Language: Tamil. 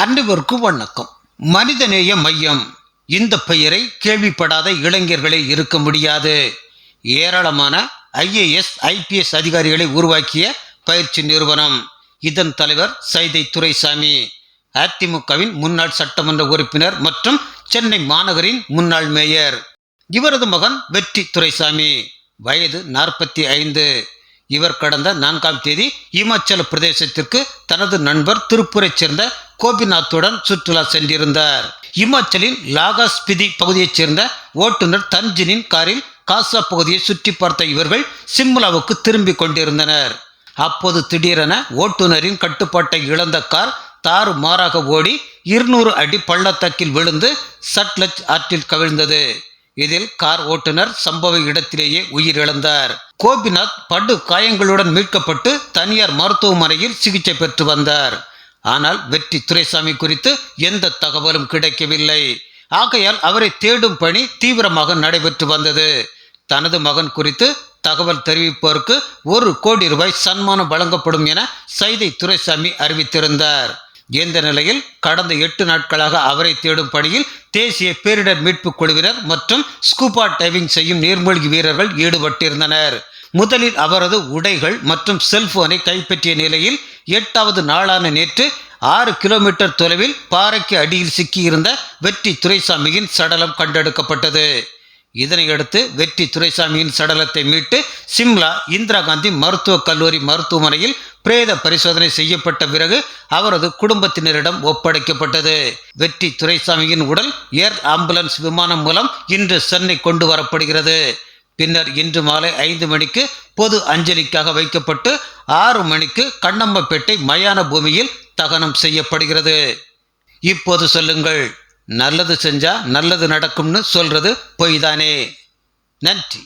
அனைவருக்கும் வணக்கம். மனிதநேய மையம். இந்த பெயரை கேள்விப்படாத இளைஞர்களே இருக்க முடியாது. ஏராளமான ஐஏஎஸ் ஐபிஎஸ் அதிகாரிகளை உருவாக்கிய பயிற்சி நிறுவனம். இதன் தலைவர் சைதை துரைசாமி. அதிமுகவின் முன்னாள் சட்டமன்ற உறுப்பினர் மற்றும் சென்னை மாநகரின் முன்னாள் மேயர். இவரது மகன் வெற்றி துரைசாமி. வயது நாற்பத்தி ஐந்து இவர் கடந்த நான்காம் தேதி இமாச்சல பிரதேசத்திற்கு தனது நண்பர் திருப்பூரைச் சேர்ந்த கோபிநாத்துடன் சுற்றுலா சென்றிருந்தார். இமாச்சலின் லாகாஸ்பிதி பகுதியைச் சேர்ந்த ஓட்டுநர் தன்ஜினின் காரில் காசா பகுதியை சுற்றி பார்த்த இவர்கள் சிம்லாவுக்கு திரும்பிக் கொண்டிருந்தனர். அப்போது திடீரென ஓட்டுநரின் கட்டுப்பாட்டை இழந்த கார் தாறு மாறாக ஓடி இருநூறு அடி பள்ளத்தாக்கில் விழுந்து சட்லஜ் ஆற்றில் கவிழ்ந்தது. இதில் கார் ஓட்டுநர் சம்பவ இடத்திலேயே உயிரிழந்தார். கோபிநாத் படு காயங்களுடன் மீட்கப்பட்டு தனியார் மருத்துவமனையில் சிகிச்சை பெற்று வந்தார். ஆனால் வெற்றி துரைசாமி குறித்து எந்த தகவலும் கிடைக்கவில்லை. ஆகையால் அவரை தேடும் பணி தீவிரமாக நடைபெற்று வந்தது. தனது மகன் குறித்து தகவல் தெரிவிப்போருக்கு ஒரு கோடி ரூபாய் சன்மானம் வழங்கப்படும் என சைதை துரைசாமி அறிவித்திருந்தார். இந்த நிலையில் கடந்த எட்டு நாட்களாக அவரை தேடும் பணியில் தேசிய பேரிடர் மீட்புக் குழுவினர் மற்றும் ஸ்கூபா டைவிங் செய்யும் நீர்மூழ்கி வீரர்கள் ஈடுபட்டிருந்தனர். முதலில் அவரது உடைகள் மற்றும் செல்போனை கைப்பற்றிய நிலையில் எட்டாவது நாளான நேற்று ஆறு கிலோமீட்டர் தொலைவில் பாறைக்கு அடியில் சிக்கியிருந்த வெற்றி துரைசாமியின் சடலம் கண்டெடுக்கப்பட்டது. இதனையடுத்து வெற்றி துரைசாமியின் சடலத்தை மீட்டு சிம்லா இந்திரா காந்தி மருத்துவக் கல்லூரி மருத்துவமனையில் பிரேத பரிசோதனை செய்யப்பட்ட பிறகு அவரது குடும்பத்தினரிடம் ஒப்படைக்கப்பட்டது. வெற்றி துரைசாமியின் உடல் ஏர் ஆம்புலன்ஸ் விமானம் மூலம் இன்று சென்னை கொண்டு வரப்படுகிறது. பின்னர் இன்று மாலை ஐந்து மணிக்கு பொது அஞ்சலிக்காக வைக்கப்பட்டு ஆறு மணிக்கு கண்ணம்மப்பேட்டை மயான பூமியில் தகனம் செய்யப்படுகிறது. இப்போது சொல்லுங்கள் நல்லது செஞ்சா நல்லது நடக்கும்னு சொல்றது பொய்தானே? நன்றி.